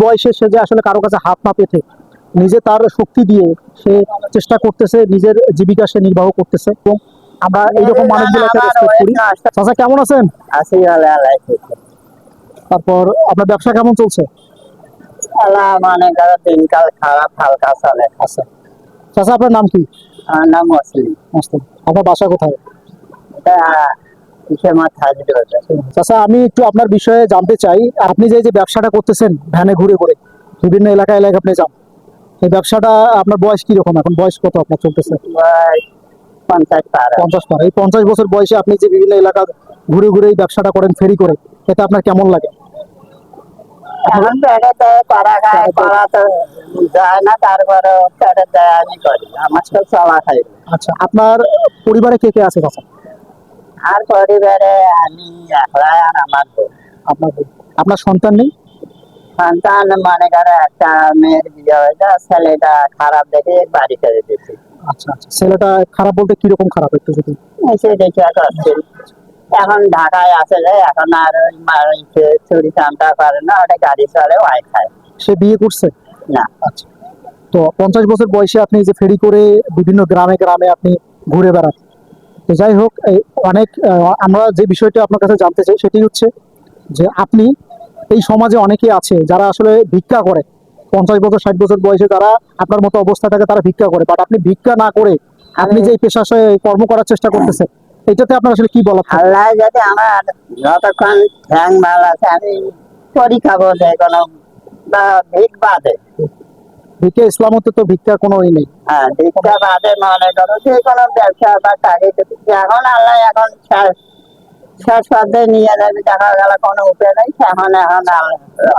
বয়সে সে যে আসলে কারও কাছে হাত না পেতে নিজে তার শক্তি দিয়ে সে চেষ্টা করতেছে নিজের জীবিকা সে নির্বাহ করতেছে। এবং আমরা এইরকম মানুষগুলোকে রেসপেক্ট করি। চাচা কেমন আছেন? তারপর আপনার ব্যবসা কেমন চলছে? মানে দিনকাল খারাপ হালকা চলে। আচ্ছা। চাচা আপনার নাম কি? নাম মুসলিম। আপনার বাসা কোথায়? আমি একটু আপনার বিষয়ে জানতে চাই। আপনি যে যে ব্যবসাটা করতেছেন ভ্যানে ঘুরে ঘুরে বিভিন্ন এলাকা এলাকায় আপনি যান এই ব্যবসাটা আপনার বয়স কীরকম? এখন বয়স কত আপনার চলতেছে? পঞ্চাশ পার। পঞ্চাশ পার। এই পঞ্চাশ বছর বয়সে আপনি যে বিভিন্ন এলাকা ঘুরে ঘুরে এই ব্যবসাটা করেন ফেরি করে এটা আপনার কেমন লাগে? এখন বেড়াতে করা খায় করা যায় না তারপরে আমি করি আমার তো চলা খাই আচ্ছা আপনার পরিবারে কে কে আছে চাচা? আর পরিবারে আমি একলা আর আমার আপনার আপনার সন্তান নেই? সন্তান মনে করে একটা মেয়ের বিয়ে হয়েছে ছেলেটা খারাপ দেখে বাড়ি ছেড়ে দিচ্ছি আচ্ছা আচ্ছা। ছেলেটা খারাপ বলতে কীরকম খারাপ একটু যদি? এসে দেখি অস্থির। এখন ঢাকায় আছে যে এখন আর চুরি চামটা করে না ওটা গাড়ি চলে ওয়াই খায়। সে বিয়ে করছে? না। আচ্ছা। তো পঞ্চাশ বছর বয়সে আপনি যে ফেরি করে বিভিন্ন গ্রামে গ্রামে আপনি ঘুরে বেড়ান তো যাই হোক অনেক আমরা যে বিষয়টা আপনার কাছে জানতে চাই সেটি হচ্ছে যে আপনি এই সমাজে অনেকে আছে যারা আসলে ভিক্ষা করে। পঞ্চাশ বছর ষাট বছর বয়সে যারা আপনার মতো অবস্থা থাকে তারা ভিক্ষা করে। বাট আপনি ভিক্ষা না করে আপনি যে পেশাশয়ে কর্ম করার চেষ্টা করতেছেন এটাতে আপনার আসলে কি বলা আল্লাহ যদি আমার যতক্ষণ ভালো আছে আমি করি খাব যে কোনো বা ভিক বাদে। ভিক্ষা ইসলামতে তো ভিক্ষার কোনো ই নেই। হ্যাঁ ভিক্ষা বাদে মনে করো যে কোনো ব্যবসা বা এখন আল্লাহ এখন শেষ শেষ পর্যায়ে নিয়ে যাবে দেখা গেল কোনো উপায় নেই এখন এখন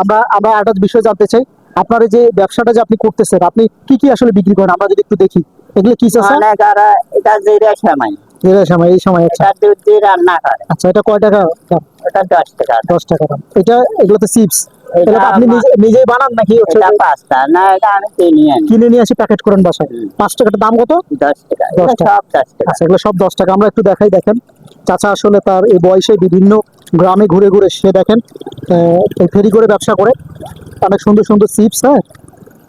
আমরা আমরা একটা বিষয় জানতে চাই। আপনার যে ব্যবসাটা যে আপনি করতেছেন আপনি কি কি আসলে বিক্রি করেন? আমরা যদি একটু দেখি। এগুলো কি চাষা? এটা জিরে এই সময় এই সময় আচ্ছা। এটা দুধ দিয়ে রান্না করে। আচ্ছা এটা কয় টাকা? ওটা দশ টাকা। দশ টাকা এটা এগুলো তো চিপস? এটা আপনি নিজে- নিজেই বানান নাকি হচ্ছে এটা যে না এটা আমি কিনি আনি। কিনে নিয়ে আসি প্যাকেট করেন বাসায়? পাঁচ টাকার দাম কত? দশ টাকা। দশ টাকা। সব দশ টাকা। আচ্ছা এগুলো সব দশ টাকা। আমরা একটু দেখাই দেখেন। চাচা আসলে তার এই বয়সে বিভিন্ন গ্রামে ঘুরে ঘুরে সে দেখেন ফেরি করে ব্যবসা করে। অনেক সুন্দর সুন্দর চিপস হ্যাঁ?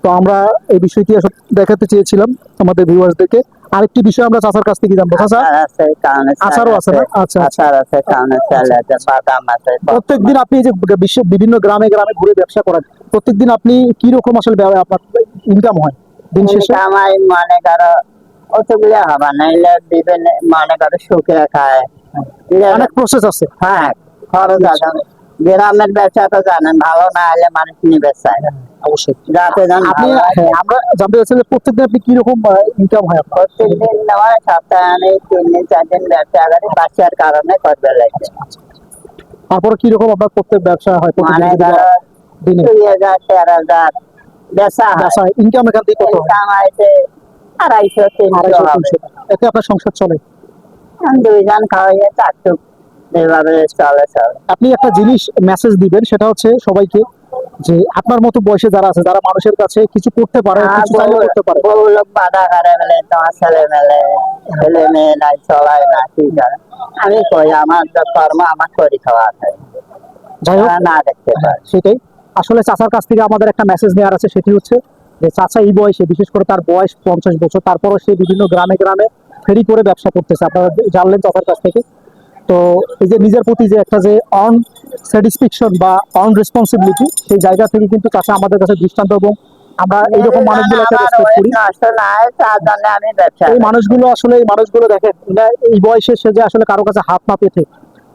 তো আমরা এই বিষয়টি দেখাতে চেয়েছিলাম আমাদের ভিউয়ার্সদেরকে আরেকটি বিষয় আমরা চাচার কাছ থেকে জানব। চাচা? চাল আচারও আছে না? আচ্ছা, আচ্ছা। আচার আছে বাদাম আছে প্রত্যেকদিন আপনি যে বিভিন্ন গ্রামে গ্রামে ঘুরে ব্যবসা করেন প্রত্যেকদিন আপনি কি রকম আসলে আপনার ইনকাম হয় দিন শেষে? কামাই মনে করো অতগুলো হবা নাইলে বিভিন্ন মনে করো শুকিয়ে খায়। অনেক প্রসেস আছে। হ্যাঁ খরচ আছে। গ্রামের ব্যবসা তো জানেন ভালো না হলে মানুষ নিবে চায়। অবশ্যই। আপনি ভালো আমরা জানতে চাচ্ছি যে প্রত্যেকদিন আপনি কি ইনকাম হয়? প্রত্যেকদিন নেওয়ার সপ্তাহে তিন দিন চার দিন ব্যবসা করি বাচ্চার কারণে করবে লাগে। তারপরে কি আপনার প্রত্যেক ব্যবসা হয়? প্রত্যেকদিন যদি ধরো দিনে? দুই হাজার তেরো হাজার বেচা ব্যবসা ইনকাম এখান থেকে কত? কামাইতে আড়াইশো তিনশো আড়াইশো হবে। তিনশো। টাকা। এতে আপনার সংসার চলে? আমি দুইজন খাওয়াইয়ে চারটুক এভাবে চলে চলে। আপনি একটা জিনিস মেসেজ দিবেন সেটা হচ্ছে সবাইকে যে আপনার মতো বয়সে যারা আছে যারা মানুষের কাছে কিছু করতে পারে কিছু চাইলে করতে পারে। বউ লোক বাধা করে ছেলে মেলে ছেলে মেয়ে নাই চলায় না কি করে? আমি কই আমার তো কর্ম আমার করি খাওয়া আছে। যাই হোক। না দেখতে পারে সেটাই। আসলে চাচার কাছ থেকে আমাদের একটা মেসেজ নেওয়ার আছে সেটি হচ্ছে যে চাচা এই বয়সে বিশেষ করে তার বয়স পঞ্চাশ বছর তারপরও সে বিভিন্ন গ্রামে গ্রামে ফেরি করে ব্যবসা করতেছে। আপনারা জানলেন চাচার কাছ থেকে। তো এই যে নিজের প্রতি যে একটা যে অন স্যাটিসফ্যাকশন বা অন রেসপন্সিবিলিটি সেই জায়গা থেকে কিন্তু চাচা আমাদের কাছে দৃষ্টান্ত এবং আমরা এইরকম মানুষগুলোকে রেসপেক্ট করি। এই মানুষগুলো আসলে এই মানুষগুলো দেখেন এই বয়সে সে যে আসলে কারও কাছে হাত না পেতে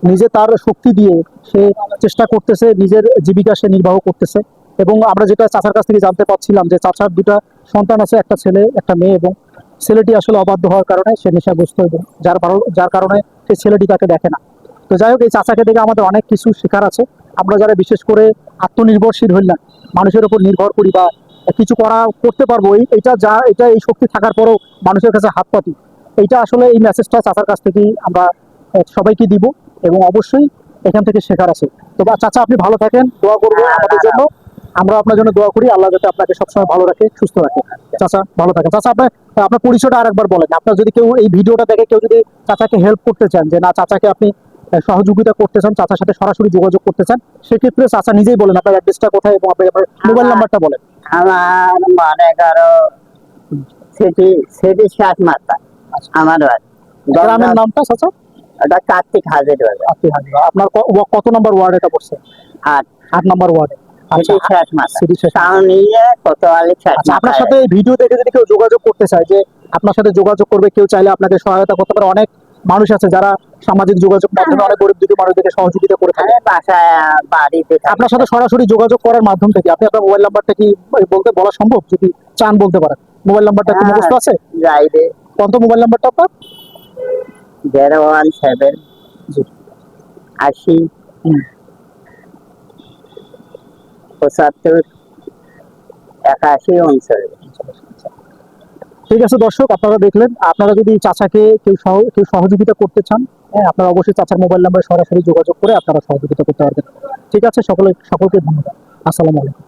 নিজে তার শক্তি দিয়ে সে চেষ্টা করতেছে নিজের জীবিকা সে নির্বাহ করতেছে। এবং আমরা যেটা চাচার কাছ থেকে জানতে পারছিলাম যে চাচার দুটা সন্তান আছে একটা ছেলে একটা মেয়ে এবং ছেলেটি আসলে অবাধ্য হওয়ার কারণে সে নেশাগ্রস্ত এবং যার কারণ যার কারণে সেই ছেলেটি তাকে দেখে না। তো যাই হোক, এই চাচাকে দেখে আমাদের অনেক কিছু শেখার আছে। আমরা যারা বিশেষ করে আত্মনির্ভরশীল হইলাম, মানুষের উপর নির্ভর করি বা কিছু করা করতে পারব, এই এটা যা এটা এই শক্তি থাকার পরেও মানুষের কাছে হাত পাতি। এইটা আসলে এই মেসেজটা চাচার কাছ থেকেই আমরা সবাইকে দিব এবং অবশ্যই এখান থেকে শেখার আছে। তো চাচা, আপনি ভালো থাকেন, দোয়া করব আমাদের জন্য। আমরা আপনার জন্য দোয়া করি। আল্লাহ যাতে আপনাকে সবসময় ভালো রাখে সুস্থ রাখে। চাচা ভালো থাকেন। চাচা আপনার আপনার পরিচয়টা আরেকবার বলেন। আপনার যদি কেউ এই ভিডিওটা দেখে কেউ যদি চাচাকে হেল্প করতে চান যে না চাচাকে আপনি সহযোগিতা করতে চান চাচার সাথে সরাসরি যোগাযোগ করতে চান সেক্ষেত্রে চাচা নিজেই বলেন আপনার অ্যাড্রেসটা কোথায় এবং আপনার মোবাইল নাম্বারটা বলেন। আমার মনে করো সিটি সিটি শেষ মাত্রা। আমার গ্রামের নামটা চাচা? ওটা কার্তিক হাজির আপনি হাজির আপনার কত নম্বর ওয়ার্ড এটা পড়ছে আট। আট নম্বর ওয়ার্ডে। আচ্ছা আচ্ছা আপনার সাথে এই ভিডিও দেখে যদি কেউ যোগাযোগ করতে চায় যে আপনার সাথে যোগাযোগ করবে কেউ চাইলে আপনাকে সহায়তা করতে পারে। অনেক মানুষ আছে যারা সামাজিক যোগাযোগ মাধ্যমে অনেক গরিব দুঃখী মানুষদেরকে সহযোগিতা করে থাকে। আপনার সাথে সরাসরি যোগাযোগ করার মাধ্যম থেকে আপনি আপনার মোবাইল নাম্বারটা কি বলতে বলা সম্ভব? যদি চান বলতে পারেন। মোবাইল নাম্বারটা কি হ্যাঁ। মুখস্থ আছে? কত মোবাইল নাম্বারটা আপনার? Zero one seven. আশি। পঁচাত্তর, একাশি অঞ্চল ঠিক আছে দর্শক, আপনারা দেখলেন, আপনারা যদি চাচাকে কেউ কেউ সহযোগিতা করতে চান হ্যাঁ আপনারা অবশ্যই চাচার মোবাইল নাম্বারে সরাসরি যোগাযোগ করে আপনারা সহযোগিতা করতে পারবেন। ঠিক আছে, সকলে সকলকে ধন্যবাদ। আসসালামু আলাইকুম।